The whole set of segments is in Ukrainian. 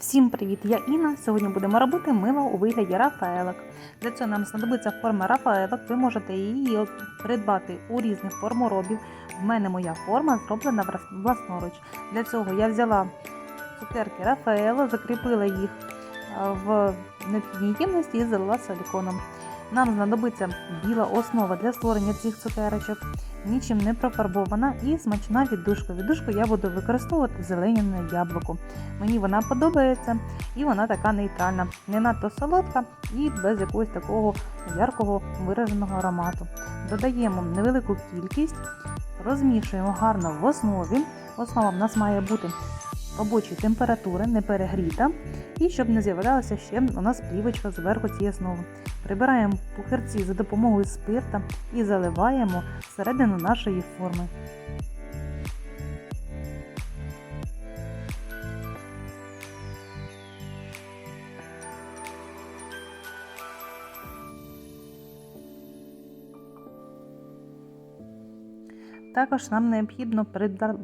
Всім привіт! Я Інна. Сьогодні будемо робити мило у вигляді рафаелок. Для цього нам знадобиться форма рафаелок. Ви можете її придбати у різних форморобів. В мене моя форма зроблена власноруч. Для цього я взяла цукерки Рафаело, закріпила їх в необхідній ємності і залила силиконом. Нам знадобиться біла основа для створення цих цукерочок, нічим не профарбована і смачна віддушка. Віддушку я буду використовувати зелене яблуко. Мені вона подобається і вона така нейтральна, не надто солодка і без якогось такого яркого вираженого аромату. Додаємо невелику кількість, розмішуємо гарно в основі. Основа в нас має бути робочої температури, не перегріта, і щоб не з'являлася ще у нас плівочка зверху цієї основи. Прибираємо пухирці за допомогою спирта і заливаємо всередину нашої форми. Також нам необхідно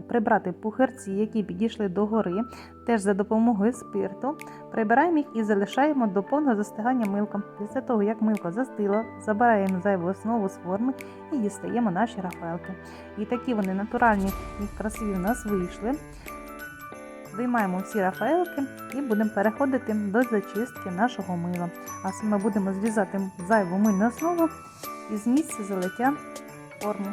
прибрати пухирці, які підійшли до гори, теж за допомогою спирту. Прибираємо їх і залишаємо до повного застигання милка. Після того, як милко застило, забираємо зайву основу з форми і дістаємо наші рафелки. І такі вони натуральні і красиві в нас вийшли. Виймаємо всі рафаелки і будемо переходити до зачистки нашого мила. А саме будемо зрізати зайву мильну основу із місця залиття форми.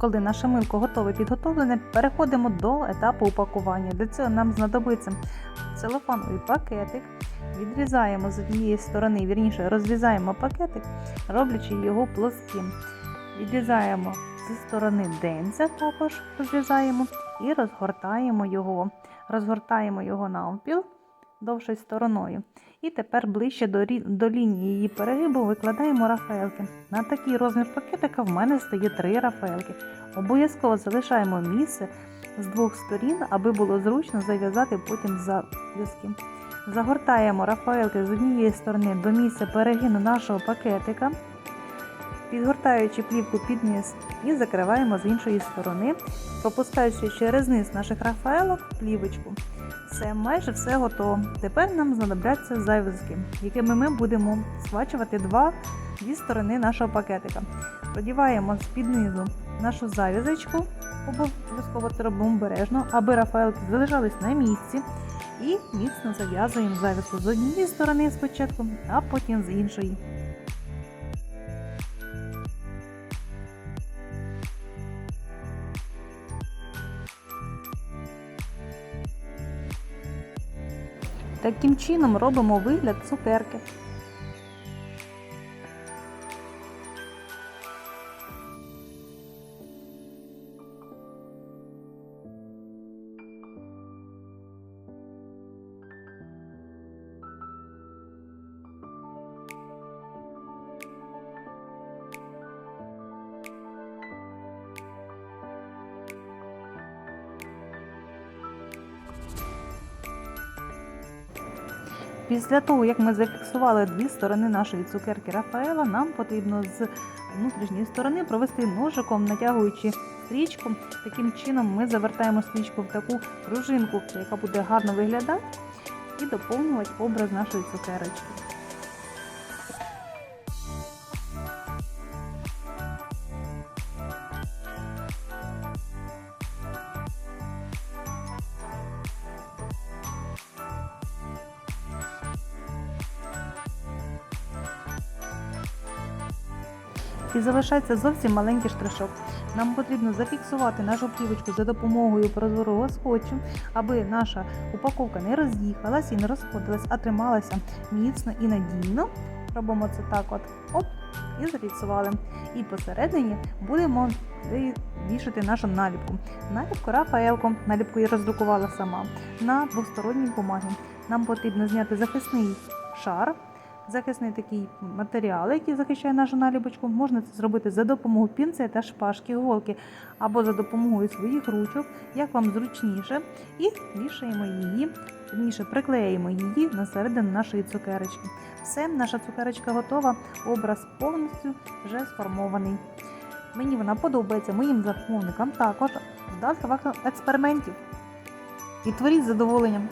Коли наше милко готове підготовлене, переходимо до етапу упакування. Для цього нам знадобиться целофановий пакетик. Відрізаємо з однієї сторони, вірніше розрізаємо пакетик, роблячи його плоским. Відрізаємо зі сторони денця, також розрізаємо і розгортаємо його. Розгортаємо його навпіл довшою стороною. І тепер ближче до, до лінії її перегибу викладаємо рафаелки. На такий розмір пакетика в мене стає три рафаелки. Обов'язково залишаємо місце з двох сторін, аби було зручно зав'язати потім зав'язки. Загортаємо рафаелки з однієї сторони до місця перегину нашого пакетика, підгортаючи плівку під низ і закриваємо з іншої сторони, пропускаючи через низ наших рафаелок плівочку. Все, майже все готово. Тепер нам знадобляться зав'язки, якими ми будемо схвачувати два, дві сторони нашого пакетика. Продіваємо з-під низу нашу зав'язочку, обов'язково це робимо обережно, аби рафаелки залишались на місці. І міцно зав'язуємо зав'язку з однієї сторони спочатку, а потім з іншої. Таким чином робимо вигляд цукерки. Після того, як ми зафіксували дві сторони нашої цукерки Рафаела, нам потрібно з внутрішньої сторони провести ножиком, натягуючи стрічку. Таким чином ми завертаємо стрічку в таку пружинку, яка буде гарно виглядати і доповнювати образ нашої цукерочки. І залишається зовсім маленький штришок. Нам потрібно зафіксувати нашу плівочку за допомогою прозорого скотчу, аби наша упаковка не роз'їхалась і не розходилась, а трималася міцно і надійно. Робимо це так от. Оп. і зафіксували. І посередині будемо вішати нашу наліпку. Наліпку Рафаелко, наліпку я роздрукувала сама на двосторонній бумагі. Нам потрібно зняти захисний шар, захисний такий матеріал, який захищає нашу наліпочку. Можна це зробити за допомогою пінцета та шпажки голки або за допомогою своїх ручок, як вам зручніше, і вішаємо її, вірніше приклеїмо її на середину нашої цукерочки. Все, наша цукерочка готова, образ повністю вже сформований. Мені вона подобається, моїм замовникам також. Вдалих вам експериментів. І творіть з задоволенням.